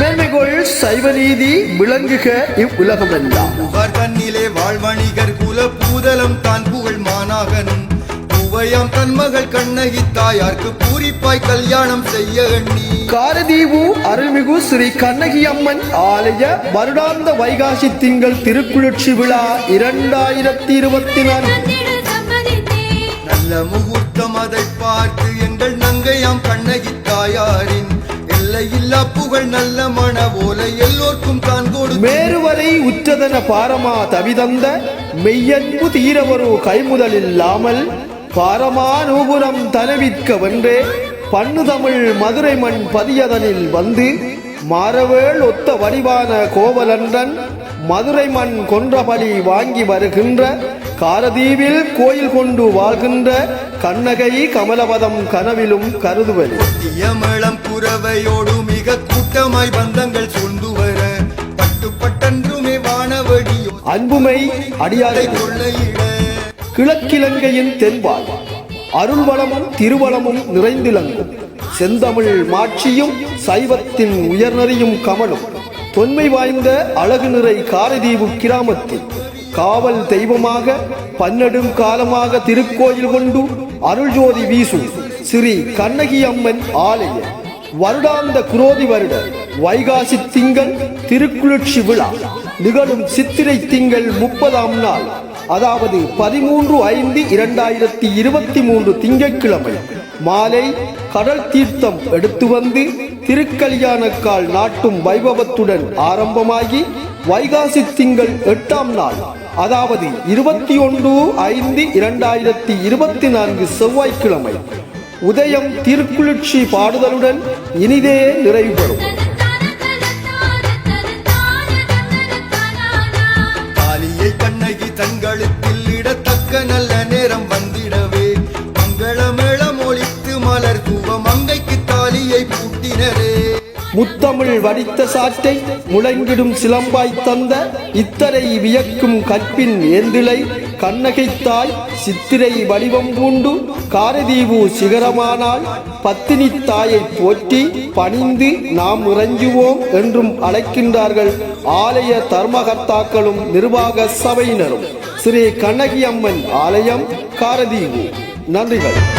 நிலைகொள் சைவ நீதி விளங்குக இவ்வுலகமெல்லாம். புகார் தன்னிலே வாழ்வணிகர் குல பூதலம் தான் புகழ் மாநாகனும் பூவையாம் தன் மகள் கண்ணகி தாயார்க்கு பூரிப்பாய் கல்யாணம் செய்ய எண்ணி. காரதீவு அருள்மிகு ஸ்ரீ கண்ணகி அம்மன் ஆலய வருடாந்த வைகாசி திங்கள் திருக்குளிர்ச்சி விழா இரண்டாயிரத்தி இருபத்தி நான்கு. எல்லையில்லா புகழ் நல்ல மன போல எல்லோர்க்கும் தான் கொடுத்து மேருவரை உற்றதன பாரமா தவிதந்த மெய்யன்பு தீரவரு கைமுதலில்லாமல் பாரமா நூபுரம் தனவிற்க வென்றே பண்ணு தமிழ் மதுரை மண் பதியதனில் வந்து மாறவேள் ஒத்த வடிவான கோவலன்றன் மதுரை மண் கொன்றபடி வாங்கி வருகின்ற காரதீவில் கோயில் கொண்டு வாழ்கின்ற கண்ணகை கமலபதம் கனவிலும் கருதுவது. தியமளம் குறவையோடு மிக கூட்டமாய் பந்தங்கள் சூழ்ந்து வர பட்டு பட்டன்றுமே வானவடியோ அன்புமை அடியாரை கொள்ளையிட. கிழக்கிலங்கையின் தென்பால் அருள்வளமும் திருவளமும் நிறைந்திலங்கும். செந்தமிழ் மாட்சியும் சைவத்தின் உயர்நறியும் கமலும். தொன்மை வாய்ந்த அழகு நிறை காரதீவு கிராமத்தில் காவல் தெய்வமாக பன்னெடும் காலமாக திருக்கோயில் கொண்டு அருள் ஜோதி ஸ்ரீ கண்ணகி அம்மன் ஆலய வருடாந்த குரோதி வருட வைகாசி திங்கள் திருக்குளிர்ச்சி விழா நிகழும் சித்திரை திங்கள் முப்பதாம் நாள். அதாவது பதிமூன்று ஐந்து இரண்டாயிரத்தி இருபத்தி மூன்று திங்கட்கிழமை. மாலை கடல் தீர்த்தம் எடுத்து வந்து திருக்கல்யாணக்கால் நாட்டும் வைபவத்துடன் ஆரம்பமாகி வைகாசி திங்கள் எட்டாம் நாள் அதாவது இருபத்தி ஒன்று ஐந்து இரண்டாயிரத்தி இருபத்தி நான்கு செவ்வாய்க்கிழமை. உதயம் திருக்குளிர்ச்சி பாடுதலுடன் இனிதே நிறைவு பெறும் தாலியை கண்ணகி தங்களுக்கில் இடத்தக்க நல்ல நேரம் வந்திடவே. மங்களமேளம் ஒழித்து மலர் தூவம் மங்கைக்கு தாலியை பூட்டினரே. முத்தமிழ் வடித்த சாற்றை முழங்கிடும் சிலம்பாய் தந்த இத்தரை வியக்கும் கற்பின் ஏந்திலை கண்ணகைத்தாய் சித்திரை வடிவம் பூண்டு காரதீவு சிகரமானால் பத்தினி தாயை போற்றி பணிந்து நாம் இறஞ்சுவோம் என்றும் அழைக்கின்றார்கள் ஆலய தர்மகர்த்தாக்களும் நிர்வாக சபையினரும். ஸ்ரீ கண்ணகி அம்மன் ஆலயம் காரதீவு. நன்றிகள்.